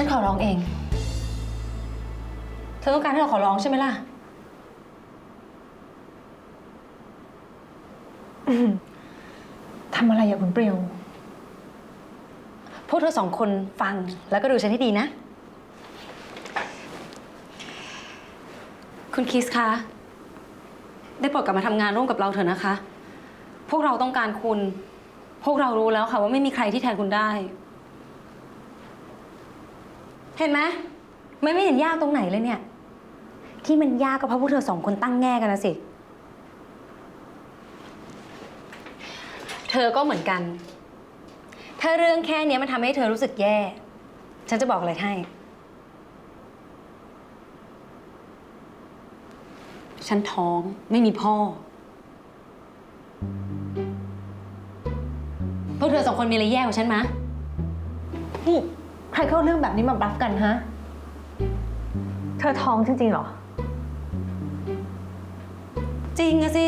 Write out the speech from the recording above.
ฉันขอร้องเอง เธอต้องการให้เราขอร้องใช่ไหมล่ะ ทำอะไรอะคุณเปรียว พวกเธอสองคนฟังแล้วก็ดูฉันให้ดีนะ คุณคิสคะ ได้โปรดกลับมาทำงานร่วมกับเราเถอะนะคะ พวกเราต้องการคุณ พวกเรารู้แล้วค่ะว่าไม่มีใครที่แทนคุณได้ เห็นไหมไม่ไม่เห็นยากตรงไหนเลยเนี่ย ที่มันยากก็เพราะพวกเธอสองคนตั้งแง่กันนะสิ เธอก็เหมือนกัน ถ้าเรื่องแค่เนี้ยมันทำให้เธอรู้สึกแย่ ฉันจะบอกอะไรให้ ฉันท้องไม่มีพ่อ พวกเธอสองคนมีอะไรแย่กว่าฉันมะนี่ ใครเข้าเรื่องแบบนี้มาบลัฟกันฮะ เธอท้องจริงๆเหรอ จริงอะสิ